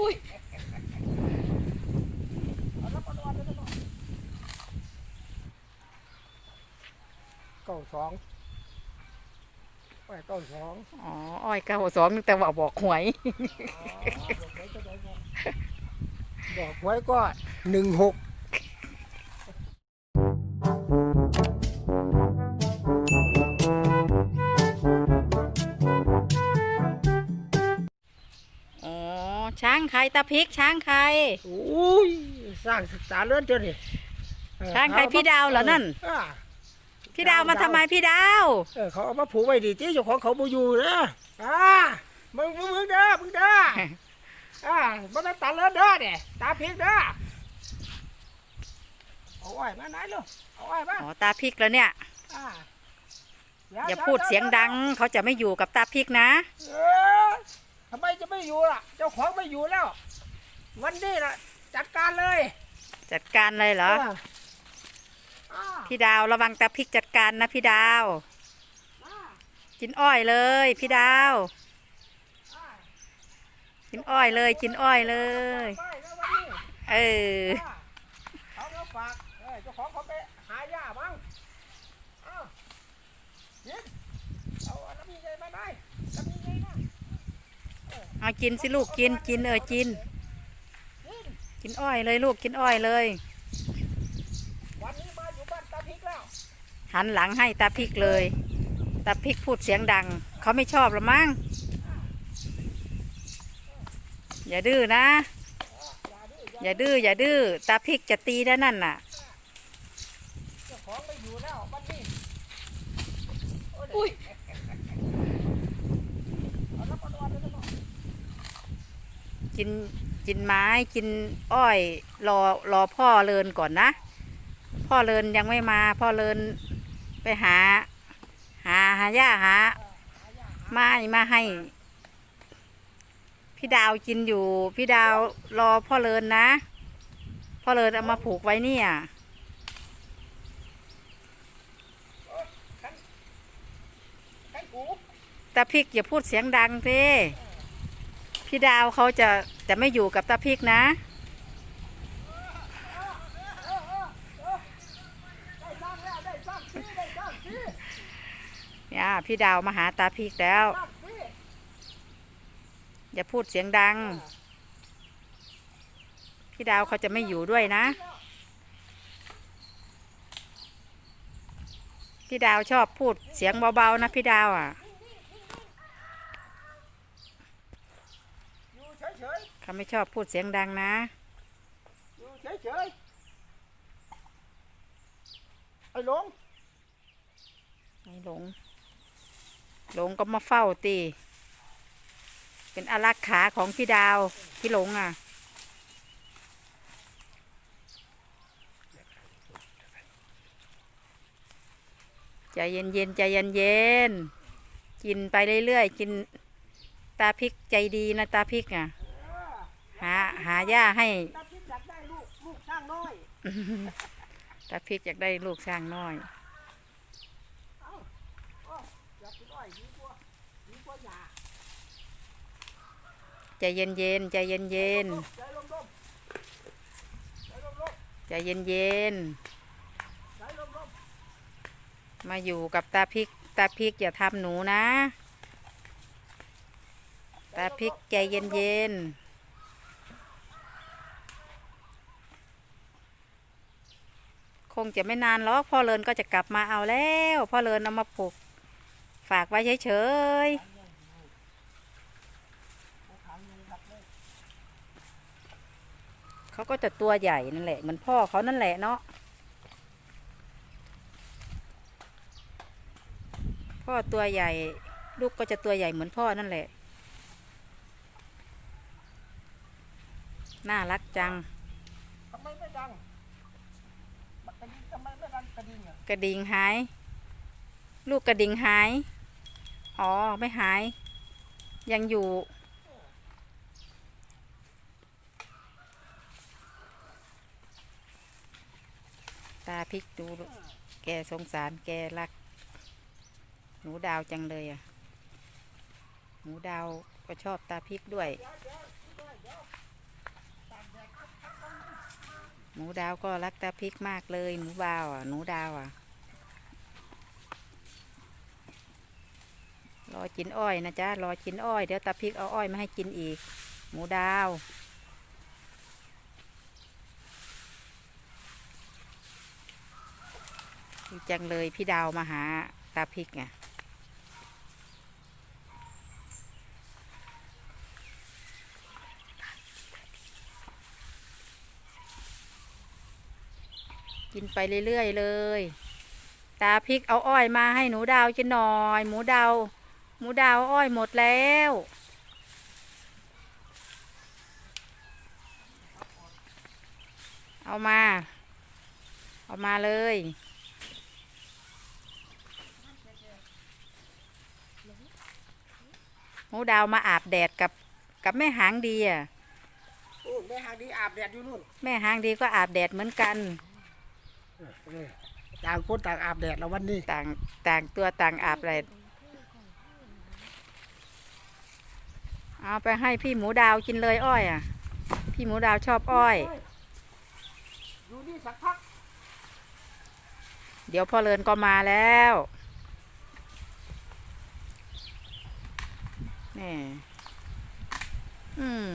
อุ้ยเก้าสองไปเก้าสองอ๋ออ้อยเก้าสองแต่ว่าบอกหวย บอกไว้ก็หนึ่งหก ใครตาพริกช้างใคร อุ้ยสร้างสตาร์เลื่อนเจ้านี่เออช้างใครพี่ดาวเหรอนั่นอ่าพี่ดาวมาทำไมพี่ดาวเออเขาเอามาผูกไว้ดีที่เจ้าของเขาบ่อยู่นะอ่ามึงมึงมึงเด้อมึงเด้ออ่าบ่ได้ตาเลื่อนเด้อเนี่ยตาพริกเด้อเอาไว้มาไหนลูกเอาไว้มาอ๋อตาพริกแล้วเนี่ยอ่าอย่าพูดเสียงดัง เขาจะไม่อยู่กับตาพริกนะเออ ทำไมจะไม่อยู่ล่ะ เจ้าของไม่อยู่แล้ว วันนี้ล่ะ จัดการเลยจัดการเลยเหรออ่าอ่าพี่ดาวระวังตาพริกจัดการนะพี่ดาว อ่ากินอ้อยเลย พี่ดาว อ่ากินอ้อยเลย กินอ้อยเลย ไปแล้ววันนี้เออ อ่าเขามาฝากเออเจ้าของเขาไปหาหญ้าบ้างอ้าวยินเอาน้ำมีไงมาได้น้ำมีไงนะ เอากินสิลูกกินกินเออกินยิน กินอ้อยเลยลูกกินอ้อยเลย วันนี้มาอยู่บ้านตาพริกแล้วหันหลังให้ตาพริกเลยตาพริกพูดเสียงดัง เขาไม่ชอบหรอมั้งอย่าดื้อนะ อย่าดื้ออย่าดื้อตาพริกจะตีได้นั่นน่ะเจ้าของไม่อยู่แล้ววันนี้อุ้ย เอาน้ำมันวันเลยนะ กินกินไม้กินอ้อย รอรอพ่อเลินก่อนนะ พ่อเลินยังไม่มา พ่อเลินไปหา หาหาหญ้าหาไม้มาให้ พี่ดาวกินอยู่ พี่ดาวรอพ่อเลินนะ พ่อเลินเอามาผูกไว้เนี่ยไอ้กูตาพริกอย่าพูดเสียงดังเพ่ พี่ดาวเขาจะจะไม่อยู่กับตาพริกนะ เนี่ยพี่ดาวมาหาตาพริกแล้ว อย่าพูดเสียงดัง พี่ดาวเขาจะไม่อยู่ด้วยนะ พี่ดาวชอบพูดเสียงเบาๆนะพี่ดาวอะ อยู่เฉยเขาไม่ชอบพูดเสียงดังนะๆอยู่เฉยๆไอ้หลงไอ้หลง หลงก็มาเฝ้าตี เป็นอารักขาของพี่ดาว พี่หลงอะ ใจเย็นเย็นๆใจเย็นเย็นๆกินไปเรื่อยๆ กินตาพริกใจดีนะตาพริกอะหาหาหญ้าให้ตาพิษอยากได้ลูกลูกช่างน้อยตาพริกอยากได้ลูกช้างน้อยอ้าวอยากกินอ้อยดีกว่าดีกว่าหญ้าใจเย็นเย็นใจเย็นเย็นใจลมๆใจลมๆใจเย็นเย็นใจลมๆมาอยู่กับตาพริกตาพริกอย่าทำหนูนะ ตาพริกใจเย็นเย็นๆค งจะไม่นานหรอกพ่อเลินก็จะกลับมาเอาแล้ว พ่อเลินเอามาปลูก ฝากไว้เฉยๆเขาก็จะตัวใหญ่นั่นแหละเหมือนพ่อเขานั่นแหละเนาะพ่อตัวใหญ่ ลูกก็จะตัวใหญ่เหมือนพ่อนั่นแหละ น่ารักจังทำไมไม่ดังกระดิ่ง ทำไมไม่ดังกระดิ่งอะกระดิ่งหาย ลูกกระดิ่งหาย อ๋อ ไม่หาย ยังอยู่ ตาพริกดูลูกแกสงสารแกรัก หนูดาวจังเลยอะ หนูดาวก็ชอบตาพริกด้วย เดี๋ยวเดี๋ยว หมูดาวก็รักตาพริกมากเลยหมูบาวอะหนูดาวอะ รอกินอ้อยนะจ๊ะรอกินอ้อยเดี๋ยวตาพริกเอาอ้อยมาให้กินอีกหมูดาวดีจังเลยพี่ดาวมาหาตาพริกไง กินไปเรื่อยๆเลย ตาพริกเอาอ้อยมาให้หนูดาวกินหน่อย หมูดาว หมูดาวอ้อยหมดแล้วเอามา เอามาเลย หมูดาวมาอาบแดดกับกับแม่หางดีอะโอ้แม่หางดีอาบแดดอยู่นู่น แม่หางดีก็อาบแดดเหมือนกันเออเออ ต่างคนต่างอาบแดดแล้ววันนี้ต่างต่างตัวต่างอาบแดดเอาไปให้พี่หมูดาวกินเลยอ้อยอะ พี่หมูดาวชอบอ้อย อยู่นี่สักพัก เดี๋ยวพ่อเลินก็มาแล้วนี่อืม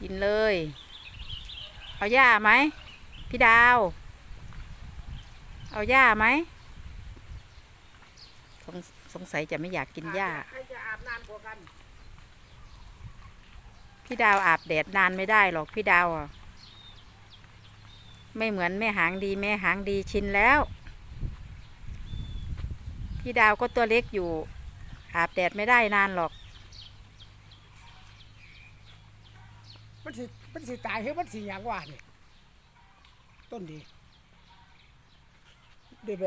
กินเลย เอาหญ้าไหมพี่ดาว เอาหญ้าไหมสงสงสัยจะไม่อยากกินหญ้าใครจะอาบนานกว่ากัน พี่ดาวอาบแดดนานไม่ได้หรอกพี่ดาวอะไม่เหมือนแม่หางดีแม่หางดีชินแล้ว พี่ดาวก็ตัวเล็กอยู่ อาบแดดไม่ได้นานหรอก มันสิ มันสิตายเฮ้ยมันสิหยังว่านี่ต้นดีเด็ดไป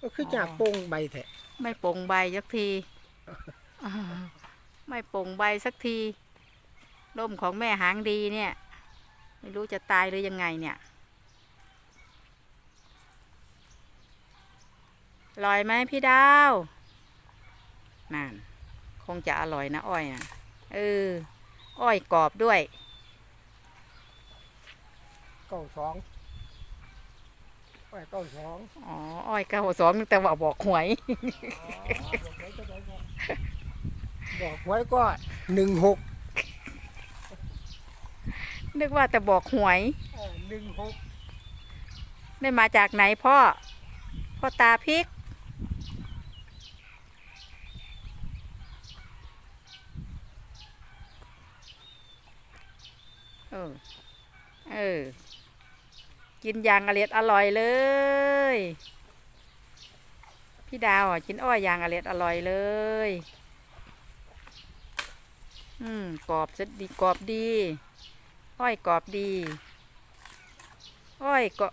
ก็คือจากโป่งใบแท้ไม่โป่งใบสักทีไม่โป่งใบสักทีร่มของแม่หางดีเนี่ย ไม่รู้จะตายหรือยังไงเนี่ยอร่อยไหมพี่ดาวนั่นคงจะอร่อยนะอ้อยนะเอออ้อยกรอบด้วย เก้าสองไปเก้าสองอ๋ออ้อยเก้าสองแต่ว่าบอกหวย บอกไว้ก็หนึ่งหกนึกว่าแต่บอกหวยหนึ่งหกได้มาจากไหนพ่อ พ่อตาพริก เออ เออ กินอย่างอร่อยอร่อยเลย พี่ดาวอะกินอ้อยอย่างอร่อยอร่อยเลย อืมกรอบจะดีกรอบดี อ้อยกรอบดี อ้อยก็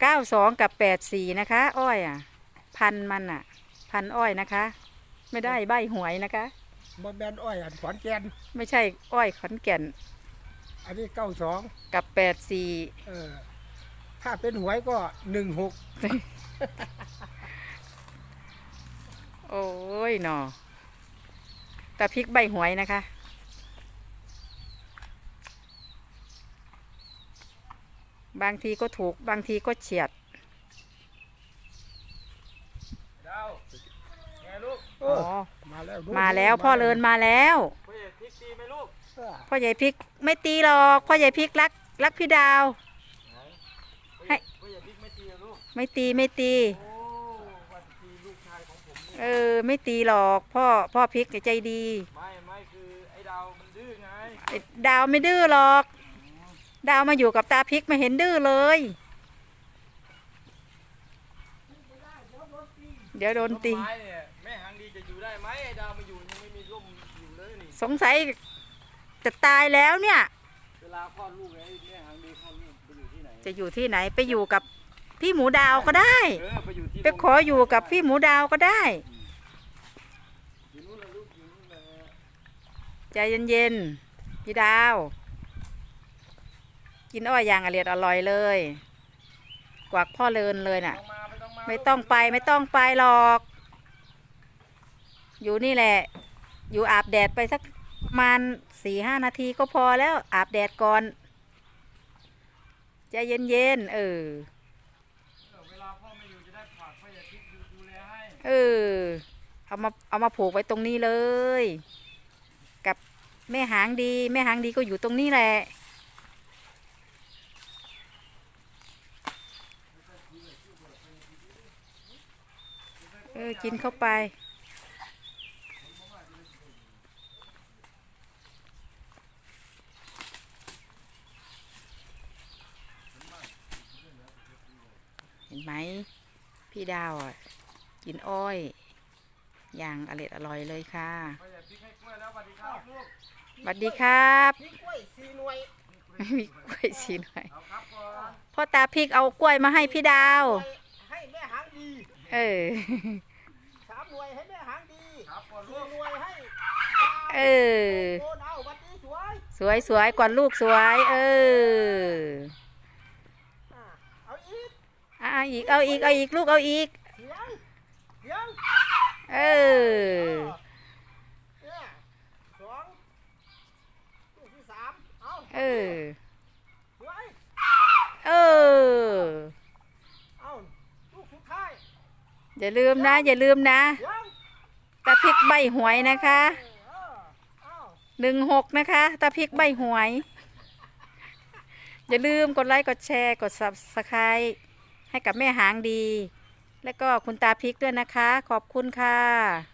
เก้าสองกับแปดสี่นะคะ อ้อยอะ พันมันอะ พันอ้อยนะคะ ไม่ได้ใบหวยนะคะบอแบนอ้อยอันขอนแกนไม่ใช่อ้อยขอนแก่น อันนี้เก้าสองกับแปดสี่เออ ถ้าเป็นหวยก็หนึ่งหกโอ้ยหนอแต่พริกใบหวยนะคะ บางทีก็ถูก บางทีก็เฉียดดาวไงลูกเออ๋ออมาแล้วมาแล้วพ่อเลินมาแล้วพ่อใหญ่พริกดีไหมลูก เออ พ่อใหญ่พริก ไม่ตีหรอกพ่อใหญ่พริกรักรักพี่ดาวไหนพ่อให้ใหญ่พ่อใหญ่พริกไม่ตีเหรอลูกไม่ตีไม่ตี โอ้วันตีลูกชายของผมเนี่ยเออ ไม่ตีหรอกพ่อพ่อพริกใจดี ไม่ไม่คือไอ้ดาวมันดื้อไงไอ้ดาวไม่ดื้อหรอก ดาวมาอยู่กับตาพริกไม่เห็นดื้อเลย เดี๋ยวโดนตี ต้นไม้เนี่ยแม่หางดีจะอยู่ได้ไหมไอ้ดาวมาอยู่ยังไม่มีร่มอยู่เลยนี่สงสัย จะตายแล้วเนี่ย เวลาคลอดลูกไอ้แม่หางดีคลอดลูกไปอยู่ที่ไหนจะอยู่ที่ไหนไปอยู่กับพี่หมูดาวก็ได้ เออไปอยู่ที่ไปขออยู่กับพี่หมูดาวก็ได้ อยู่นู่นนะลูกอยู่นู่นนะใจเย็นๆพี่ดาว กินอ้อยอย่างอร่อยอร่อยเลย กวักพ่อเลินเลยน่ะ ต้องมาไม่ต้องมาไม่ต้องไปไม่ต้องไปหรอก อยู่นี่แหละ อยู่อาบแดดไปสัก ประมาณสี่ห้านาทีก็พอแล้วอาบแดดก่อนใจเย็นๆเออเออเวลาพ่อไม่อยู่จะได้ฝากพ่ออย่าทิ้งดูดูแลให้เออเอามาเอามาผูกไว้ตรงนี้เลย กับแม่หางดี แม่หางดีก็อยู่ตรงนี้แหละเออกินเข้าไป เห็นไหมพี่ดาวอะกินอ้อยอย่างอร่อยอร่อยเลยค่ะพ่ออย่าทิ้งให้กล้วยแล้วสวัสดีครับลูกสวัสดีครับนี่กล้วยสี่หน่วยมีกล้วยสีหน่อยเอาครับก่อนพ่อตาพริกเอากล้วยมาให้พี่ดาวหน่วยให้แม่หางดีเออสามหน่วยให้แม่หางดีครับก่อนลูสี่กหน่วยให้เออโอนเอาวันนี้สวยสวยสวยก่อนลูกสวย เอออะเอาอีก อะอีก เอาอีก เอาอีก ลูก เอาอีกเสียงเสียงเออเนี่ยสองลูกที่สามเอาเออสวยเออ เอาลูกสุดท้ายอย่าลืมนะ อย่าลืมนะเสียงตาพริกใบหวยนะคะเออเอาหนึ่งหกนะคะตาพริกใบหวย อย่าลืมกดไลค์ กดแชร์ กด subscribe ให้กับแม่หางดี และก็คุณตาพริกด้วยนะคะ ขอบคุณค่ะ